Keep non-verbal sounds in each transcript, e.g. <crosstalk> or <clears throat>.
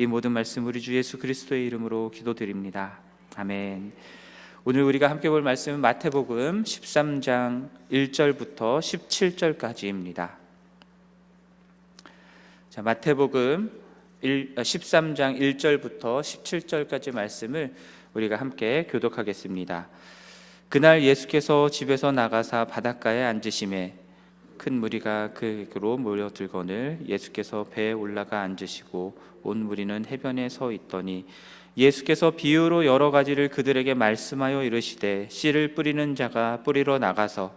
이 모든 말씀 우리 주 예수 그리스도의 이름으로 기도드립니다. 아멘. 오늘 우리가 함께 볼 말씀은 마태복음 13장 1절부터 17절까지입니다. 자, 마태복음 1, 13장 1절부터 17절까지 말씀을 우리가 함께 교독하겠습니다. 그날 예수께서 집에서 나가사 바닷가에 앉으심에 큰 무리가 그로 몰려들거늘 예수께서 배에 올라가 앉으시고 온 무리는 해변에 서 있더니 예수께서 비유로 여러 가지를 그들에게 말씀하여 이르시되 씨를 뿌리는 자가 뿌리러 나가서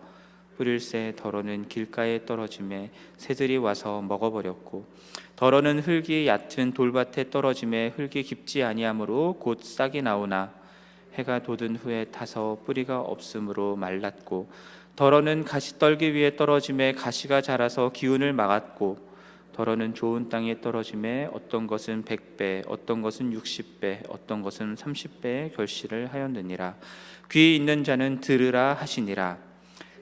뿌릴 새 덜어는 길가에 떨어짐에 새들이 와서 먹어버렸고 덜어는 흙이 얕은 돌밭에 떨어짐에 흙이 깊지 아니하므로 곧 싹이 나오나 해가 돋은 후에 타서 뿌리가 없으므로 말랐고 덜어는 가시떨기 위에 떨어짐에 가시가 자라서 기운을 막았고 덜어는 좋은 땅에 떨어짐에 어떤 것은 백배 어떤 것은 육십 배 어떤 것은 삼십 배의 결실을 하였느니라. 귀 있는 자는 들으라 하시니라.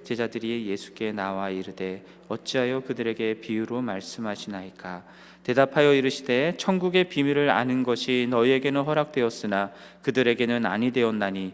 제자들이 예수께 나와 이르되 어찌하여 그들에게 비유로 말씀하시나이까? 대답하여 이르시되 천국의 비밀을 아는 것이 너희에게는 허락되었으나 그들에게는 아니 되었나니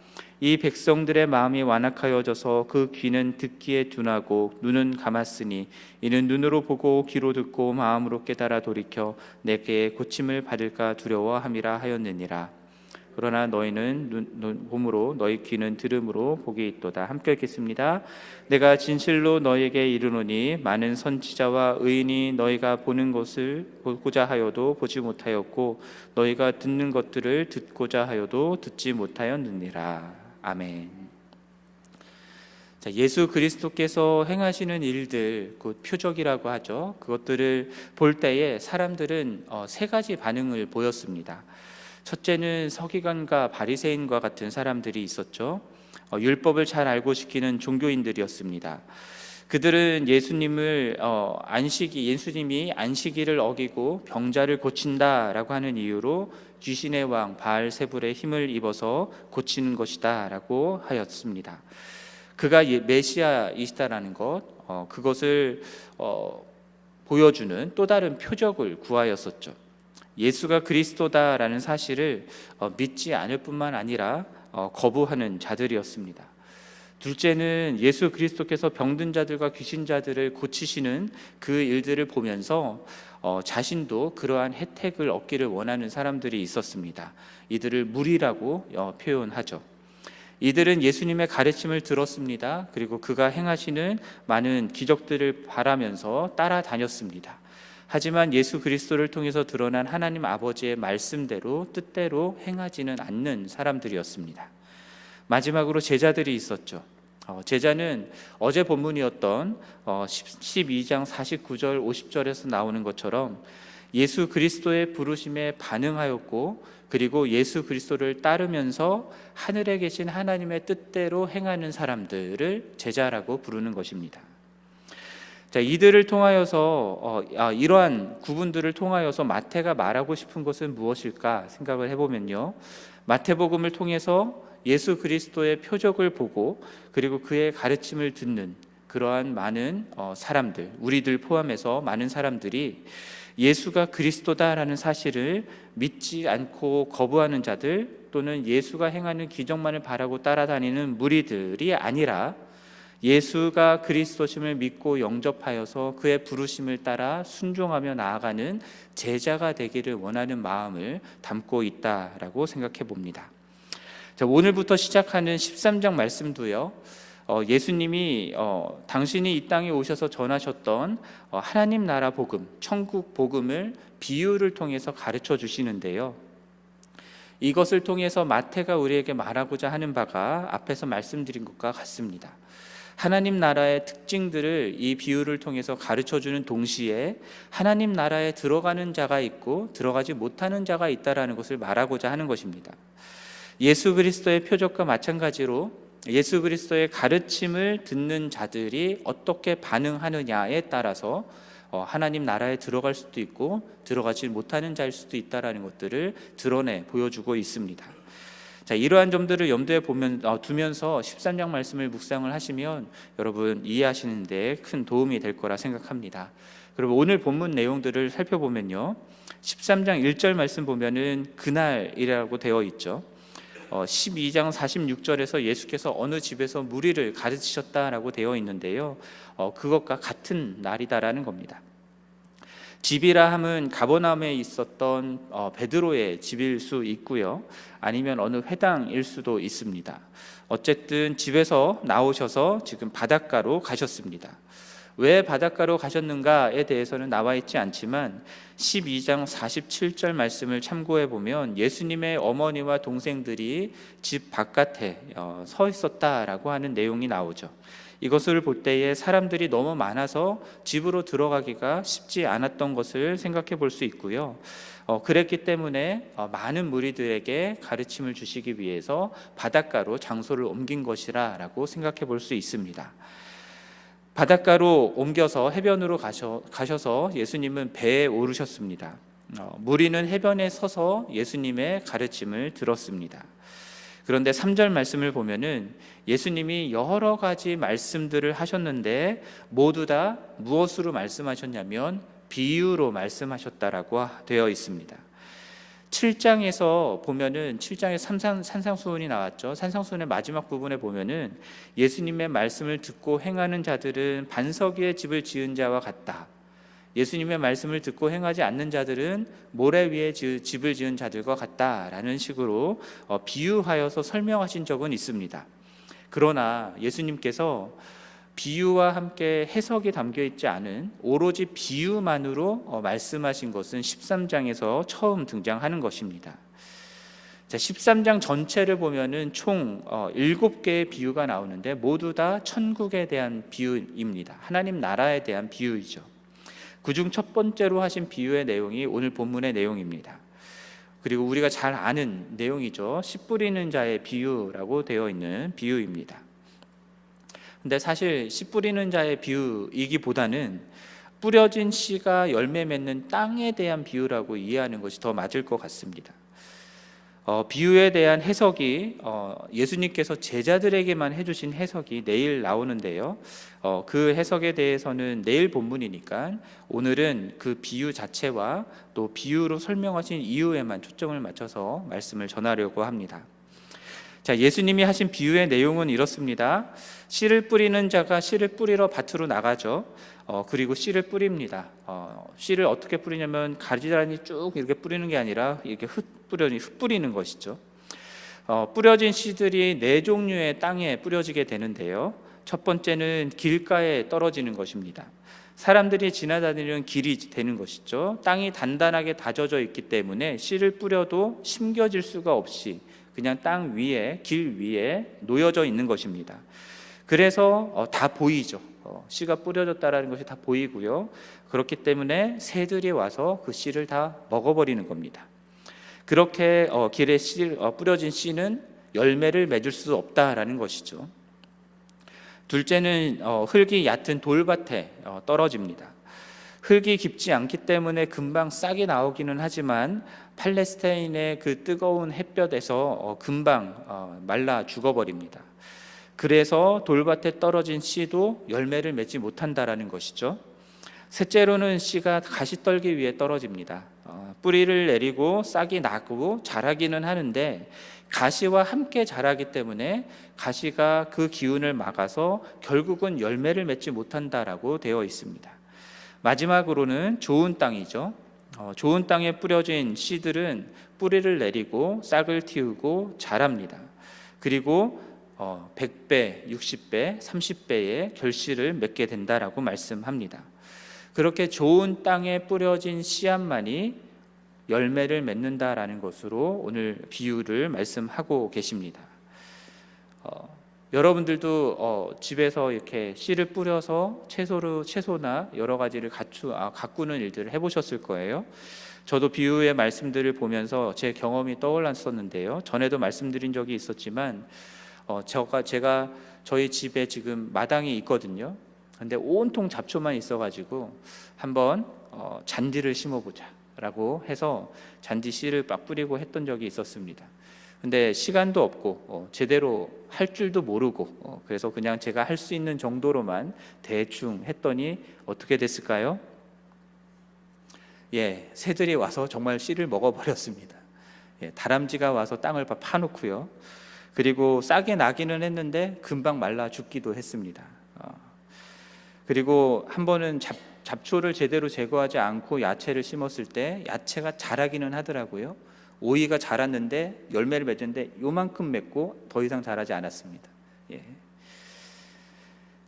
이 백성들의 마음이 완악하여져서 그 귀는 듣기에 둔하고 눈은 감았으니 이는 눈으로 보고 귀로 듣고 마음으로 깨달아 돌이켜 내게 고침을 받을까 두려워함이라 하였느니라 그러나 너희는 눈, 눈 봄으로 너희 귀는 들음으로 복이 있도다 함께 읽겠습니다 내가 진실로 너희에게 이르노니 많은 선지자와 의인이 너희가 보는 것을 보고자 하여도 보지 못하였고 너희가 듣는 것들을 듣고자 하여도 듣지 못하였느니라 아멘. 자, 예수 그리스도께서 행하시는 일들, 그 표적이라고 하죠. 그것들을 볼 때에 사람들은 어, 세 가지 반응을 보였습니다. 첫째는 서기관과 바리새인과 같은 사람들이 있었죠. 어, 율법을 잘 알고 지키는 종교인들이었습니다. 그들은 예수님을 어, 안식이 예수님이 안식일을 어기고 병자를 고친다라고 하는 이유로 귀신의 왕 바알세불의 힘을 입어서 고치는 것이다라고 하였습니다. 그가 예, 메시아이시다라는 것, 어, 그것을 어, 보여주는 또 다른 표적을 구하였었죠. 예수가 그리스도다라는 사실을 어, 믿지 않을 뿐만 아니라 어, 거부하는 자들이었습니다. 둘째는 예수 그리스도께서 병든 자들과 귀신 자들을 고치시는 그 일들을 보면서 어, 자신도 그러한 혜택을 얻기를 원하는 사람들이 있었습니다. 이들을 무리라고 어, 표현하죠. 이들은 예수님의 가르침을 들었습니다. 그리고 그가 행하시는 많은 기적들을 바라면서 따라다녔습니다. 하지만 예수 그리스도를 통해서 드러난 하나님 아버지의 말씀대로 뜻대로 행하지는 않는 사람들이었습니다. 마지막으로 제자들이 있었죠. 어, 제자는 어제 본문이었던 어, 12장 49절 50절에서 나오는 것처럼 예수 그리스도의 부르심에 반응하였고 그리고 예수 그리스도를 따르면서 하늘에 계신 하나님의 뜻대로 행하는 사람들을 제자라고 부르는 것입니다. 자, 이들을 통하여서 어, 아, 이러한 구분들을 통하여서 마태가 말하고 싶은 것은 무엇일까 생각을 해보면요, 마태복음을 통해서 예수 그리스도의 표적을 보고 그리고 그의 가르침을 듣는 그러한 많은 어, 사람들, 우리들 포함해서 많은 사람들이 예수가 그리스도다라는 사실을 믿지 않고 거부하는 자들 또는 예수가 행하는 기적만을 바라고 따라다니는 무리들이 아니라 예수가 그리스도심을 믿고 영접하여서 그의 부르심을 따라 순종하며 나아가는 제자가 되기를 원하는 마음을 담고 있다라고 생각해 봅니다. 자, 오늘부터 시작하는 13장 말씀도요. 어, 예수님이 어, 당신이 이 땅에 오셔서 전하셨던 어, 하나님 나라 복음, 천국 복음을 비유를 통해서 가르쳐 주시는데요. 이것을 통해서 마태가 우리에게 말하고자 하는 바가 앞에서 말씀드린 것과 같습니다. 하나님 나라의 특징들을 이 비유를 통해서 가르쳐 주는 동시에 하나님 나라에 들어가는 자가 있고 들어가지 못하는 자가 있다라는 것을 말하고자 하는 것입니다. 예수 그리스도의 표적과 마찬가지로 예수 그리스도의 가르침을 듣는 자들이 어떻게 반응하느냐에 따라서 어, 하나님 나라에 들어갈 수도 있고 들어가지 못하는 자일 수도 있다라는 것들을 드러내 보여주고 있습니다. 자, 이러한 점들을 염두에 보면 어, 두면서 13장 말씀을 묵상을 하시면 여러분 이해하시는 데 큰 도움이 될 거라 생각합니다. 그리고 오늘 본문 내용들을 살펴보면요. 13장 1절 말씀 보면은 그날이라고 되어 있죠. 어, 12장 46절에서 예수께서 어느 집에서 무리를 가르치셨다라고 되어 있는데요. 어, 그것과 같은 날이다라는 겁니다. 집이라 함은 가버나움에 있었던 어, 베드로의 집일 수 있고요. 아니면 어느 회당일 수도 있습니다. 어쨌든 집에서 나오셔서 지금 바닷가로 가셨습니다. 왜 바닷가로 가셨는가에 대해서는 나와 있지 않지만 12장 47절 말씀을 참고해 보면 예수님의 어머니와 동생들이 집 바깥에 어, 서 있었다라고 하는 내용이 나오죠. 이것을 볼 때에 사람들이 너무 많아서 집으로 들어가기가 쉽지 않았던 것을 생각해 볼 수 있고요. 어, 그랬기 때문에 어, 많은 무리들에게 가르침을 주시기 위해서 바닷가로 장소를 옮긴 것이라라고 생각해 볼 수 있습니다. 바닷가로 옮겨서 해변으로 가셔, 가셔서 예수님은 배에 오르셨습니다. 어, 무리는 해변에 서서 예수님의 가르침을 들었습니다. 그런데 3절 말씀을 보면은 예수님이 여러 가지 말씀들을 하셨는데 모두 다 무엇으로 말씀하셨냐면 비유로 말씀하셨다라고 되어 있습니다. 7장에서 보면은 7장에 산상, 산상수훈이 나왔죠. 산상수훈의 마지막 부분에 보면은 예수님의 말씀을 듣고 행하는 자들은 반석 위에 집을 지은 자와 같다. 예수님의 말씀을 듣고 행하지 않는 자들은 모래 위에 집을 지은 자들과 같다라는 식으로 어, 비유하여서 설명하신 적은 있습니다. 그러나 예수님께서 비유와 함께 해석이 담겨 있지 않은 오로지 비유만으로 어, 말씀하신 것은 13장에서 처음 등장하는 것입니다. 자, 13장 전체를 보면은 총 7개의 어, 비유가 나오는데 모두 다 천국에 대한 비유입니다. 하나님 나라에 대한 비유이죠. 그중 첫 번째로 하신 비유의 내용이 오늘 본문의 내용입니다. 그리고 우리가 잘 아는 내용이죠. 씨 뿌리는 자의 비유라고 되어 있는 비유입니다. 근데 사실 씨 뿌리는 자의 비유이기보다는 뿌려진 씨가 열매 맺는 땅에 대한 비유라고 이해하는 것이 더 맞을 것 같습니다. 어, 비유에 대한 해석이 어, 예수님께서 제자들에게만 해주신 해석이 내일 나오는데요. 어, 그 해석에 대해서는 내일 본문이니까 오늘은 그 비유 자체와 또 비유로 설명하신 이유에만 초점을 맞춰서 말씀을 전하려고 합니다. 자, 예수님이 하신 비유의 내용은 이렇습니다. 씨를 뿌리는 자가 씨를 뿌리러 밭으로 나가죠. 어, 그리고 씨를 뿌립니다. 어, 씨를 어떻게 뿌리냐면 가지런히 쭉 이렇게 뿌리는 게 아니라 이렇게 흙 뿌려니 흙 뿌리는 것이죠. 어, 뿌려진 씨들이 네 종류의 땅에 뿌려지게 되는데요. 첫 번째는 길가에 떨어지는 것입니다. 사람들이 지나다니는 길이 되는 것이죠. 땅이 단단하게 다져져 있기 때문에 씨를 뿌려도 심겨질 수가 없이 그냥 땅 위에 길 위에 놓여져 있는 것입니다. 그래서 어, 다 보이죠. 어, 씨가 뿌려졌다라는 것이 다 보이고요. 그렇기 때문에 새들이 와서 그 씨를 다 먹어버리는 겁니다. 그렇게 어, 길에 씨, 뿌려진 씨는 열매를 맺을 수 없다라는 것이죠. 둘째는 흙이 얕은 돌밭에 떨어집니다. 흙이 깊지 않기 때문에 금방 싹이 나오기는 하지만 팔레스타인의 그 뜨거운 햇볕에서 금방 말라 죽어버립니다. 그래서 돌밭에 떨어진 씨도 열매를 맺지 못한다라는 것이죠. 셋째로는 씨가 가시 떨기 위에 떨어집니다. 어, 뿌리를 내리고 싹이 나고 자라기는 하는데 가시와 함께 자라기 때문에 가시가 그 기운을 막아서 결국은 열매를 맺지 못한다라고 되어 있습니다. 마지막으로는 좋은 땅이죠. 어, 좋은 땅에 뿌려진 씨들은 뿌리를 내리고 싹을 틔우고 자랍니다. 그리고 어, 100배, 60배, 30배의 결실을 맺게 된다라고 말씀합니다. 그렇게 좋은 땅에 뿌려진 씨앗만이 열매를 맺는다라는 것으로 오늘 비유를 말씀하고 계십니다. 어, 여러분들도 어, 집에서 이렇게 씨를 뿌려서 채소로 채소나 여러 가지를 갖추 아, 가꾸는 일들을 해보셨을 거예요. 저도 비유의 말씀들을 보면서 제 경험이 떠올랐었는데요. 전에도 말씀드린 적이 있었지만 어, 제가 제가 저희 집에 지금 마당이 있거든요. 근데 온통 잡초만 있어가지고 한번 어, 잔디를 심어보자라고 해서 잔디 씨를 막 뿌리고 했던 적이 있었습니다. 근데 시간도 없고 어, 제대로 할 줄도 모르고 어, 그래서 그냥 제가 할 수 있는 정도로만 대충 했더니 어떻게 됐을까요? 예, 새들이 와서 정말 씨를 먹어버렸습니다. 예, 다람쥐가 와서 땅을 파- 파놓고요. 그리고 싹이 나기는 했는데 금방 말라 죽기도 했습니다. 어, 그리고 한 번은 잡, 잡초를 제대로 제거하지 않고 야채를 심었을 때 야채가 자라기는 하더라고요. 오이가 자랐는데 열매를 맺었는데 요만큼 맺고 더 이상 자라지 않았습니다. 예.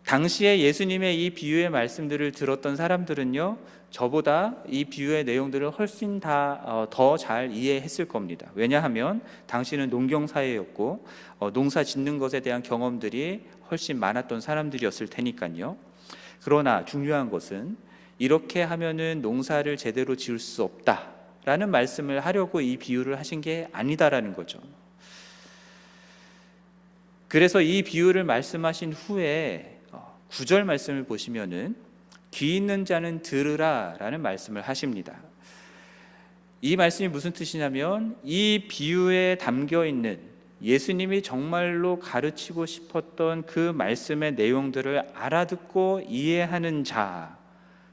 당시에 예수님의 이 비유의 말씀들을 들었던 사람들은요, 저보다 이 비유의 내용들을 훨씬 다 더 잘 이해했을 겁니다. 왜냐하면 당시는 농경 사회였고 어, 농사 짓는 것에 대한 경험들이 훨씬 많았던 사람들이었을 테니까요. 그러나 중요한 것은 이렇게 하면은 농사를 제대로 지을 수 없다라는 말씀을 하려고 이 비유를 하신 게 아니다라는 거죠. 그래서 이 비유를 말씀하신 후에 어, 구절 말씀을 보시면은 귀 있는 자는 들으라라는 말씀을 하십니다. 이 말씀이 무슨 뜻이냐면 이 비유에 담겨 있는 예수님이 정말로 가르치고 싶었던 그 말씀의 내용들을 알아듣고 이해하는 자,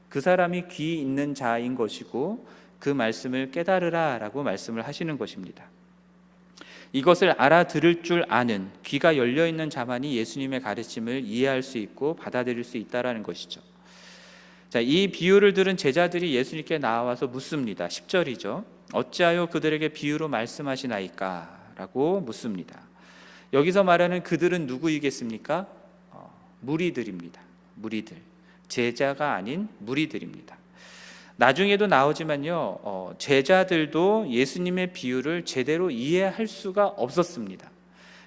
그 사람이 귀 있는 자인 것이고 그 말씀을 깨달으라 라고 말씀을 하시는 것입니다. 이것을 알아들을 줄 아는 귀가 열려 있는 자만이 예수님의 가르침을 이해할 수 있고 받아들일 수 있다라는 것이죠. 자, 이 비유를 들은 제자들이 예수님께 나와서 묻습니다. 10절이죠. 어찌하여 그들에게 비유로 말씀하시나이까? 라고 묻습니다. 여기서 말하는 그들은 누구이겠습니까? 어, 무리들입니다. 무리들. 제자가 아닌 무리들입니다. 나중에도 나오지만요, 어, 제자들도 예수님의 비유를 제대로 이해할 수가 없었습니다.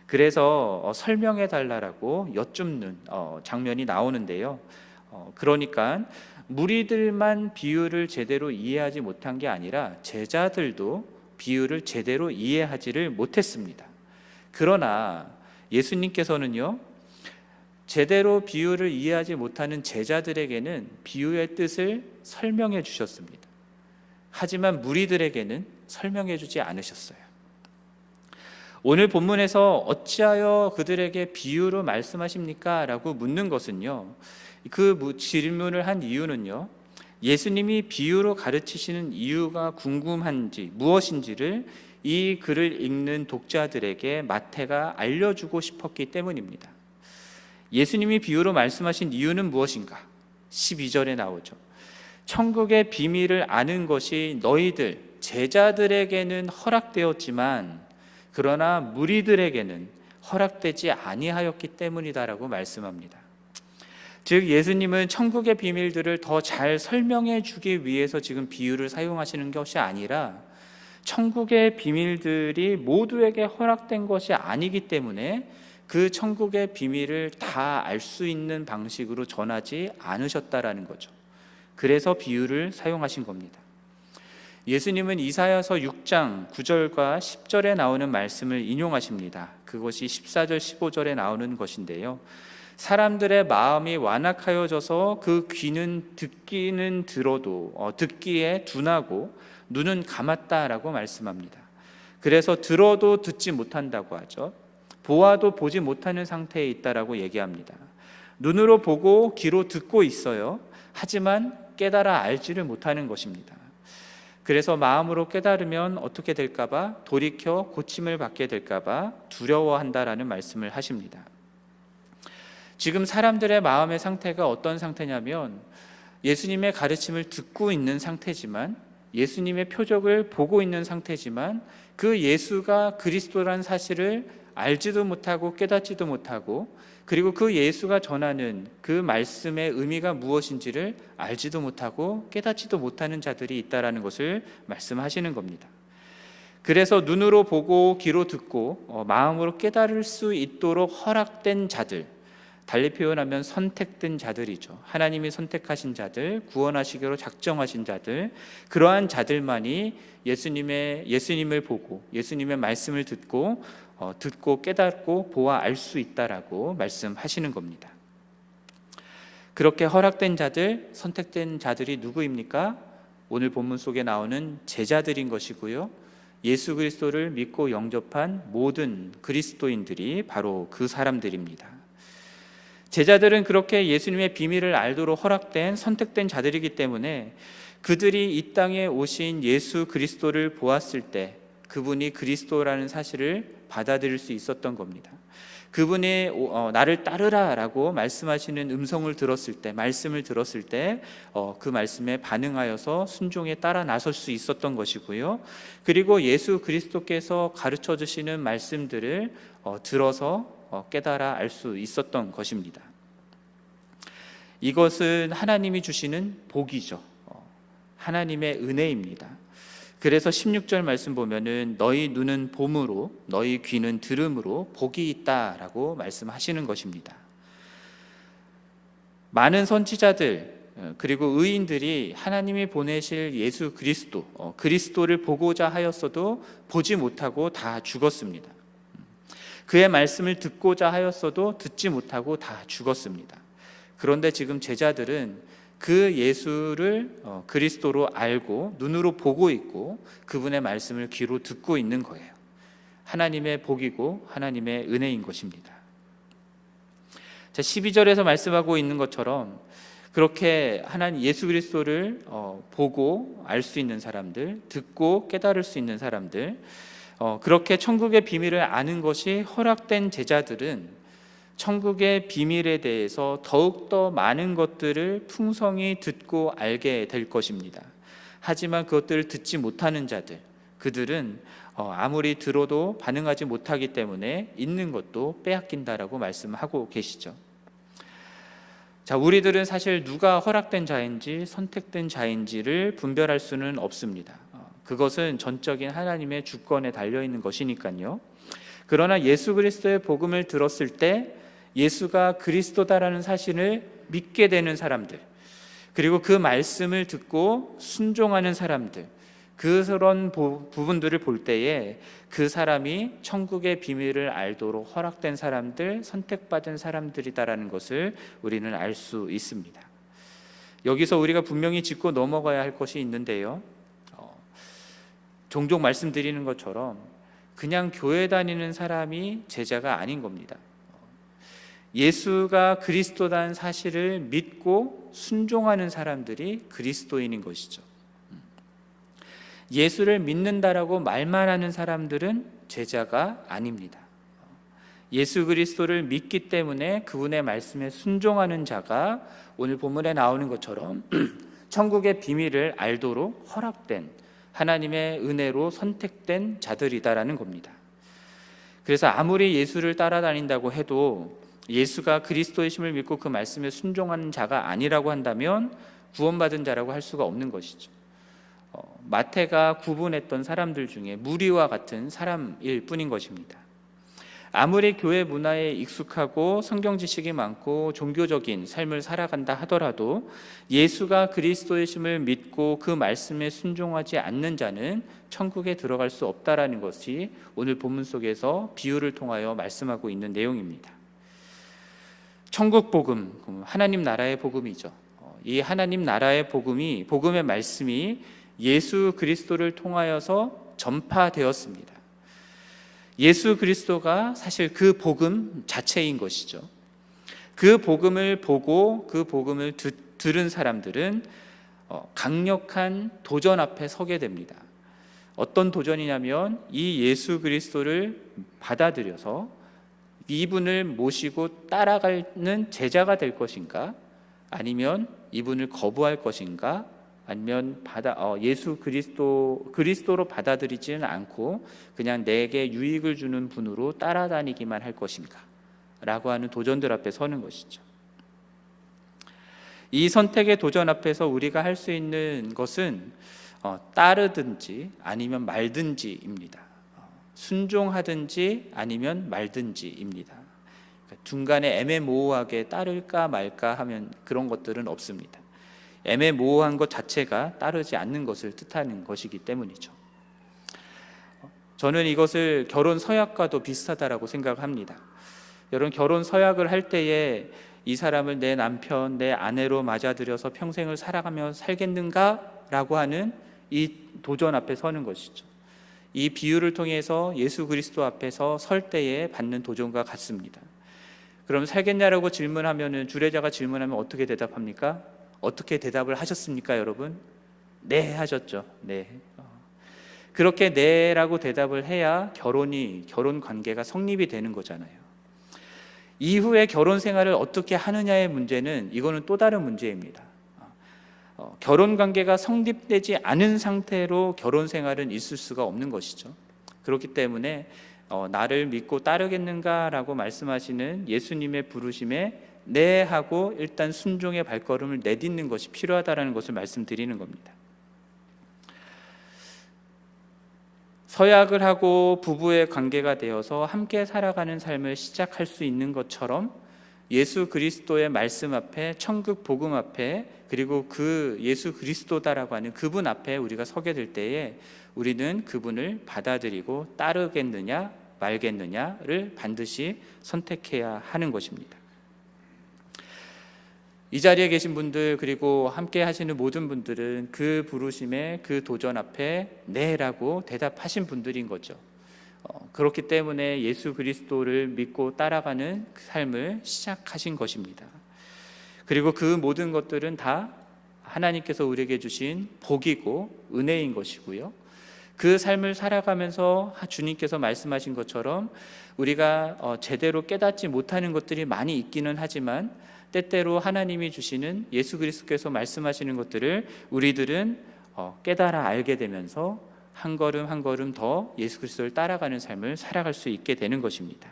그래서 어, 설명해 달라라고 여쭙는 어, 장면이 나오는데요. 어, 그러니까 무리들만 비유를 제대로 이해하지 못한 게 아니라 제자들도 비유를 제대로 이해하지를 못했습니다. 그러나 예수님께서는요, 제대로 비유를 이해하지 못하는 제자들에게는 비유의 뜻을 설명해 주셨습니다. 하지만 무리들에게는 설명해 주지 않으셨어요. 오늘 본문에서 어찌하여 그들에게 비유로 말씀하십니까? 라고 묻는 것은요, 그 질문을 한 이유는요, 예수님이 비유로 가르치시는 이유가 궁금한지 무엇인지를 이 글을 읽는 독자들에게 마태가 알려주고 싶었기 때문입니다. 예수님이 비유로 말씀하신 이유는 무엇인가? 12절에 나오죠. 천국의 비밀을 아는 것이 너희들 제자들에게는 허락되었지만 그러나 무리들에게는 허락되지 아니하였기 때문이다라고 말씀합니다. 즉 예수님은 천국의 비밀들을 더 잘 설명해 주기 위해서 지금 비유를 사용하시는 것이 아니라 천국의 비밀들이 모두에게 허락된 것이 아니기 때문에 그 천국의 비밀을 다 알 수 있는 방식으로 전하지 않으셨다라는 거죠. 그래서 비유를 사용하신 겁니다. 예수님은 이사야서 6장 9절과 10절에 나오는 말씀을 인용하십니다. 그것이 14절 15절에 나오는 것인데요. 사람들의 마음이 완악하여져서 그 귀는 듣기는 들어도 어, 듣기에 둔하고 눈은 감았다라고 말씀합니다. 그래서 들어도 듣지 못한다고 하죠. 보아도 보지 못하는 상태에 있다라고 얘기합니다. 눈으로 보고 귀로 듣고 있어요. 하지만 깨달아 알지를 못하는 것입니다. 그래서 마음으로 깨달으면 어떻게 될까봐 돌이켜 고침을 받게 될까봐 두려워한다라는 말씀을 하십니다. 지금 사람들의 마음의 상태가 어떤 상태냐면 예수님의 가르침을 듣고 있는 상태지만 예수님의 표적을 보고 있는 상태지만 그 예수가 그리스도라는 사실을 알지도 못하고 깨닫지도 못하고 그리고 그 예수가 전하는 그 말씀의 의미가 무엇인지를 알지도 못하고 깨닫지도 못하는 자들이 있다라는 것을 말씀하시는 겁니다. 그래서 눈으로 보고 귀로 듣고 어, 마음으로 깨달을 수 있도록 허락된 자들, 달리 표현하면 선택된 자들이죠. 하나님이 선택하신 자들, 구원하시기로 작정하신 자들, 그러한 자들만이 예수님의 예수님을 보고 예수님의 말씀을 듣고 어, 듣고 깨닫고 보아 알 수 있다라고 말씀하시는 겁니다. 그렇게 허락된 자들, 선택된 자들이 누구입니까? 오늘 본문 속에 나오는 제자들인 것이고요. 예수 그리스도를 믿고 영접한 모든 그리스도인들이 바로 그 사람들입니다. 제자들은 그렇게 예수님의 비밀을 알도록 허락된 선택된 자들이기 때문에 그들이 이 땅에 오신 예수 그리스도를 보았을 때 그분이 그리스도라는 사실을 받아들일 수 있었던 겁니다. 그분이 어, 나를 따르라라고 말씀하시는 음성을 들었을 때, 말씀을 들었을 때, 어, 그 말씀에 반응하여서 순종에 따라 나설 수 있었던 것이고요. 그리고 예수 그리스도께서 가르쳐 주시는 말씀들을 어, 들어서 어, 깨달아 알 수 있었던 것입니다. 이것은 하나님이 주시는 복이죠. 어, 하나님의 은혜입니다. 그래서 16절 말씀 보면은 너희 눈은 봄으로 너희 귀는 들음으로 복이 있다라고 말씀하시는 것입니다. 많은 선지자들 어, 그리고 의인들이 하나님이 보내실 예수 그리스도 어, 그리스도를 보고자 하였어도 보지 못하고 다 죽었습니다. 그의 말씀을 듣고자 하였어도 듣지 못하고 다 죽었습니다. 그런데 지금 제자들은 그 예수를 어, 그리스도로 알고 눈으로 보고 있고 그분의 말씀을 귀로 듣고 있는 거예요. 하나님의 복이고 하나님의 은혜인 것입니다. 자, 12절에서 말씀하고 있는 것처럼 그렇게 하나님 예수 그리스도를 어, 보고 알 수 있는 사람들, 듣고 깨달을 수 있는 사람들, 어, 그렇게 천국의 비밀을 아는 것이 허락된 제자들은 천국의 비밀에 대해서 더욱더 많은 것들을 풍성히 듣고 알게 될 것입니다. 하지만 그것들을 듣지 못하는 자들, 그들은 어, 아무리 들어도 반응하지 못하기 때문에 있는 것도 빼앗긴다라고 말씀하고 계시죠. 자, 우리들은 사실 누가 허락된 자인지 선택된 자인지를 분별할 수는 없습니다. 어, 그것은 전적인 하나님의 주권에 달려 있는 것이니까요. 그러나 예수 그리스도의 복음을 들었을 때 예수가 그리스도다라는 사실을 믿게 되는 사람들, 그리고 그 말씀을 듣고 순종하는 사람들, 그런 부분들을 볼 때에 그 사람이 천국의 비밀을 알도록 허락된 사람들, 선택받은 사람들이다라는 것을 우리는 알 수 있습니다. 여기서 우리가 분명히 짚고 넘어가야 할 것이 있는데요. 어, 종종 말씀드리는 것처럼 그냥 교회 다니는 사람이 제자가 아닌 겁니다. 예수가 그리스도라는 사실을 믿고 순종하는 사람들이 그리스도인인 것이죠. 예수를 믿는다라고 말만 하는 사람들은 제자가 아닙니다. 예수 그리스도를 믿기 때문에 그분의 말씀에 순종하는 자가 오늘 본문에 나오는 것처럼 <clears throat> 천국의 비밀을 알도록 허락된 하나님의 은혜로 선택된 자들이다라는 겁니다. 그래서 아무리 예수를 따라다닌다고 해도 예수가 그리스도의 심을 믿고 그 말씀에 순종하는 자가 아니라고 한다면 구원받은 자라고 할 수가 없는 것이죠. 어, 마태가 구분했던 사람들 중에 무리와 같은 사람일 뿐인 것입니다. 아무리 교회 문화에 익숙하고 성경 지식이 많고 종교적인 삶을 살아간다 하더라도 예수가 그리스도의 심을 믿고 그 말씀에 순종하지 않는 자는 천국에 들어갈 수 없다라는 것이 오늘 본문 속에서 비유를 통하여 말씀하고 있는 내용입니다. 천국 복음, 하나님 나라의 복음이죠. 어, 이 하나님 나라의 복음이 복음의 말씀이 예수 그리스도를 통하여서 전파되었습니다. 예수 그리스도가 사실 그 복음 자체인 것이죠. 그 복음을 보고 그 복음을 듣, 들은 사람들은 어, 강력한 도전 앞에 서게 됩니다. 어떤 도전이냐면 이 예수 그리스도를 받아들여서 이분을 모시고 따라가는 제자가 될 것인가? 아니면 이분을 거부할 것인가? 아니면 받아 어, 예수 그리스도 그리스도로 받아들이지는 않고 그냥 내게 유익을 주는 분으로 따라다니기만 할 것인가? 라고 하는 도전들 앞에 서는 것이죠. 이 선택의 도전 앞에서 우리가 할 수 있는 것은 어, 따르든지 아니면 말든지입니다. 순종하든지 아니면 말든지입니다. 그러니까 중간에 애매모호하게 따를까 말까 하면 그런 것들은 없습니다. 애매모호한 것 자체가 따르지 않는 것을 뜻하는 것이기 때문이죠. 저는 이것을 결혼 서약과도 비슷하다라고 생각합니다. 여러분 결혼 서약을 할 때에 이 사람을 내 남편, 내 아내로 맞아들여서 평생을 살아가며 살겠는가라고 하는 이 도전 앞에 서는 것이죠. 이 비유를 통해서 예수 그리스도 앞에서 설 때에 받는 도전과 같습니다. 그럼 살겠냐라고 질문하면은 주례자가 질문하면 어떻게 대답합니까? 어떻게 대답을 하셨습니까, 여러분? 네 하셨죠. 네. 어. 그렇게 네라고 대답을 해야 결혼이 결혼 관계가 성립이 되는 거잖아요. 이후에 결혼 생활을 어떻게 하느냐의 문제는 이거는 또 다른 문제입니다. 어, 결혼 관계가 성립되지 않은 상태로 결혼 생활은 있을 수가 없는 것이죠. 그렇기 때문에 어, 나를 믿고 따르겠는가라고 말씀하시는 예수님의 부르심에 네 하고 일단 순종의 발걸음을 내딛는 것이 필요하다라는 것을 말씀드리는 겁니다. 서약을 하고 부부의 관계가 되어서 함께 살아가는 삶을 시작할 수 있는 것처럼 예수 그리스도의 말씀 앞에 천국 복음 앞에 그리고 그 예수 그리스도다라고 하는 그분 앞에 우리가 서게 될 때에 우리는 그분을 받아들이고 따르겠느냐 말겠느냐를 반드시 선택해야 하는 것입니다. 이 자리에 계신 분들 그리고 함께 하시는 모든 분들은 그 부르심에 그 도전 앞에 네라고 대답하신 분들인 거죠. 어, 그렇기 때문에 예수 그리스도를 믿고 따라가는 그 삶을 시작하신 것입니다. 그리고 그 모든 것들은 다 하나님께서 우리에게 주신 복이고 은혜인 것이고요. 그 삶을 살아가면서 주님께서 말씀하신 것처럼 우리가 어, 제대로 깨닫지 못하는 것들이 많이 있기는 하지만 때때로 하나님이 주시는 예수 그리스도께서 말씀하시는 것들을 우리들은 어, 깨달아 알게 되면서 한 걸음 한 걸음 더 예수 그리스도를 따라가는 삶을 살아갈 수 있게 되는 것입니다.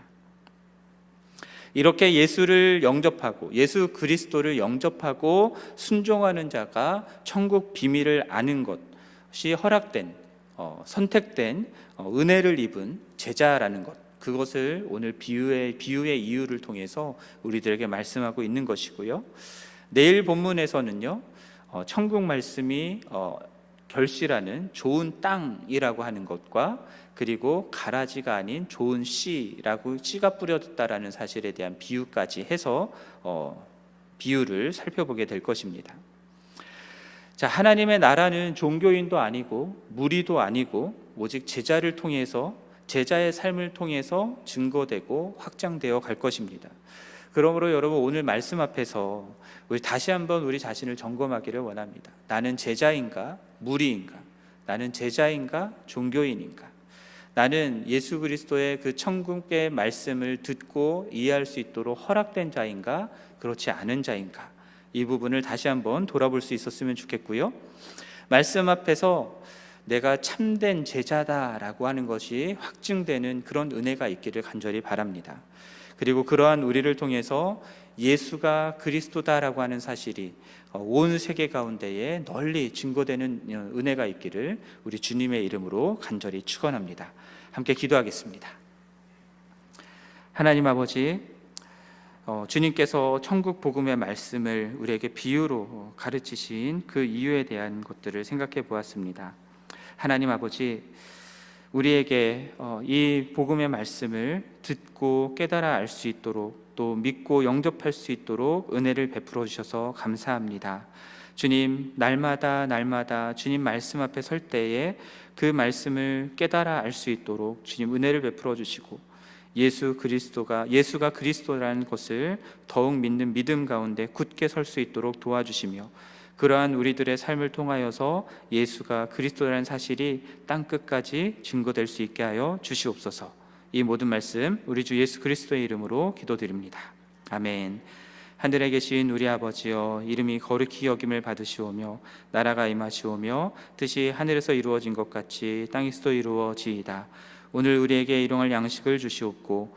이렇게 예수를 영접하고 예수 그리스도를 영접하고 순종하는 자가 천국 비밀을 아는 것이 허락된 어, 선택된 어, 은혜를 입은 제자라는 것 그것을 오늘 비유의 비유의 이유를 통해서 우리들에게 말씀하고 있는 것이고요. 내일 본문에서는요. 어, 천국 말씀이 어, 결실하는 좋은 땅이라고 하는 것과 그리고 가라지가 아닌 좋은 씨라고 씨가 뿌려졌다라는 사실에 대한 비유까지 해서 어, 비유를 살펴보게 될 것입니다. 자, 하나님의 나라는 종교인도 아니고 무리도 아니고 오직 제자를 통해서 제자의 삶을 통해서 증거되고 확장되어 갈 것입니다. 그러므로 여러분 오늘 말씀 앞에서 우리 다시 한번 우리 자신을 점검하기를 원합니다. 나는 제자인가 무리인가? 나는 제자인가 종교인인가? 나는 예수 그리스도의 그 천국의 말씀을 듣고 이해할 수 있도록 허락된 자인가 그렇지 않은 자인가? 이 부분을 다시 한번 돌아볼 수 있었으면 좋겠고요. 말씀 앞에서 내가 참된 제자다라고 하는 것이 확증되는 그런 은혜가 있기를 간절히 바랍니다. 그리고 그러한 우리를 통해서 예수가 그리스도다라고 하는 사실이 온 세계 가운데에 널리 증거되는 은혜가 있기를 우리 주님의 이름으로 간절히 축원합니다. 함께 기도하겠습니다. 하나님 아버지 어, 주님께서 천국 복음의 말씀을 우리에게 비유로 가르치신 그 이유에 대한 것들을 생각해 보았습니다. 하나님 아버지 우리에게 어, 이 복음의 말씀을 듣고 깨달아 알 수 있도록 또 믿고 영접할 수 있도록 은혜를 베풀어 주셔서 감사합니다. 주님 날마다 날마다 주님 말씀 앞에 설 때에 그 말씀을 깨달아 알 수 있도록 주님 은혜를 베풀어 주시고 예수 그리스도가 예수가 그리스도라는 것을 더욱 믿는 믿음 가운데 굳게 설 수 있도록 도와주시며 그러한 우리들의 삶을 통하여서 예수가 그리스도라는 사실이 땅 끝까지 증거될 수 있게 하여 주시옵소서. 이 모든 말씀 우리 주 예수 그리스도의 이름으로 기도드립니다. 아멘. 하늘에 계신 우리 아버지여 이름이 거룩히 여김을 받으시오며 나라가 임하시오며 뜻이 하늘에서 이루어진 것 같이 땅에서도 이루어지이다. 오늘 우리에게 일용할 양식을 주시옵고